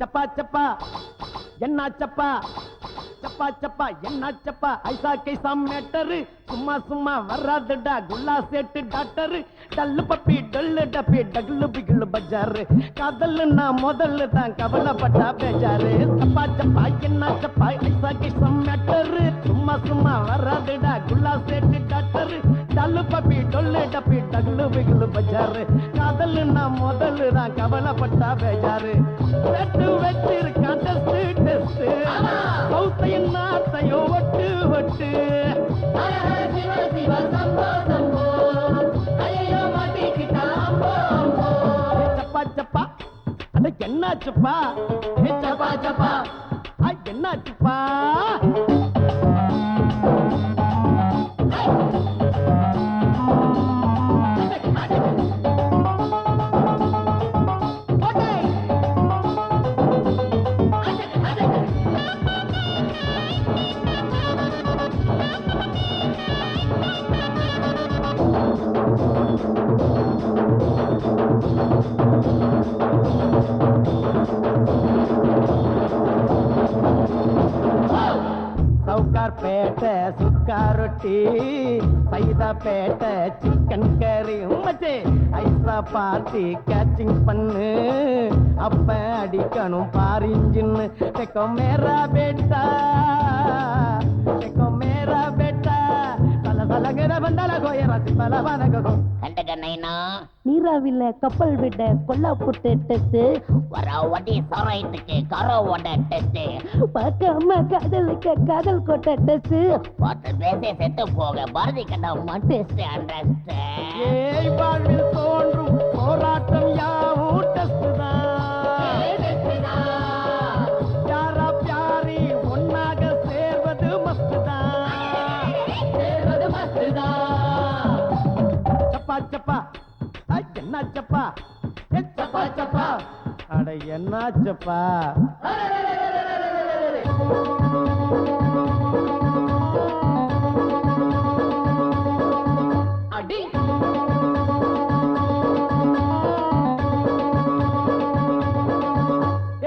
சப்பா சப்பா. என்ன சப்பா? சப்பா சப்பா. என்ன சப்பா? ஐசா கைசா மேட்டரு சும்மா சும்மா வராதுடா குல்லா சேட்டு டாக்டரு. டல்லு பப்பி டல்லு டப்பி டகுலு பிகுலு பஜாரு. நான் முதல்ல தான் கவலைப்பட்டா பேஜாரு. சப்பா சப்பா. என்ன சப்பா? ஐசா கைசா மேட்டரு சும்மா சும்மா வராதுடா குல்லா சேட்டு டாக்டரு. டல்லு பப்பி டொல்லு டப்பி டகுலு பிகுலு பஜாரு. காதல்னா முதல்ல தான் கவலைப்பட்டா பேஜாரு. செட்டு வச்சிருக்கான் டெஸ்ட் டெஸ்ட் சௌத்தையும் நாத்தையும் ஒட்டு ஒட்டு. சப்பா என்னாச்சுப்பா? சப்பா சப்பா என்னாச்சுப்பா? பேட்டை சுக்கா ரொட்டி சைதா பேட்டை சிக்கன் கறி உமச்சே ஐசா பார்ட்டி கேச்சிங் பண்ணு. அப்ப அடிக்கணும் பாரிஞ்சின்னு தெக்கோ மேரா பேட்டா தெக்கோ மேரா பேட்டா நீராவில கப்பல் விட கொல்லா புட்டு டெஸ்ட் வர வடி சாராயத்துக்கு கரோவோட டெஸ்ட் பார்க்காம காதலுக்கு காதல் கோட்டை டெஸ்ட் பார்த்து பேச செத்து போக பாரதி கண்டம் டெஸ்ட் அண்டர்ஸ்ட் ஏய் அட. என்ன சப்பா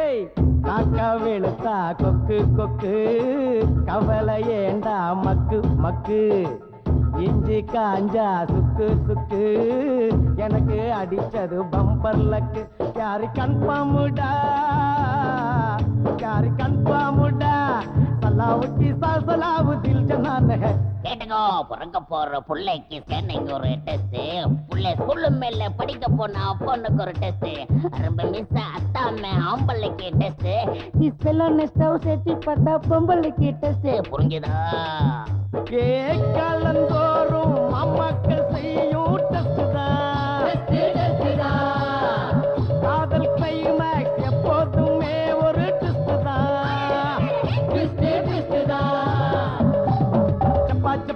ஏய் காக்கா வெளுத்தா கொக்கு கொக்கு. கவலை ஏண்டா மக்கு மக்கு. இஞ்சி காஞ்சா சுக்கு சுக்கு. எனக்கு அடிச்சது பம்பர் லக்கு யாரு கன்ஃபார்முடா யாரு கன்ஃபார்முடா சலாவுக்கு சலாவு தில் ஜனான கேட்டுக்கோ பிறக்க போற புள்ளைக்கு ஸ்கேனிங் ஒரு டெஸ்ட் புள்ள ஸ்கூலு மேல படிக்க போனா பொண்ணுக்கு ஒரு டெஸ்ட் ரொம்ப மிஸ் அத்தாம ஆம்பளைக்கு டெஸ்ட் இஸ்பெல்லான ஸ்டவ் சேர்த்து பார்த்தா பொம்பளைக்கு டெஸ்ட் புரிஞ்சுதா? கேட்கலந்தோறும்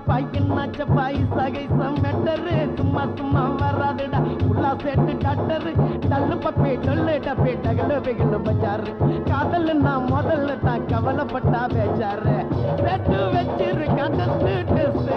சப்பா சப்பா என்ன சப்பா சகை சமெட்டரு. சும்மா சும்மா வராதுடா. உள்ளா சேட்டு டாக்டரு டல்லு பப்பி டொல்லு டப்பி டகலு பிகலு பஜாரு. காதல் நான் முதல்ல தான் கவலைப்பட்டா பேச்சாரு. செட்டு வச்சிரு டெஸ்ட் டெஸ்ட்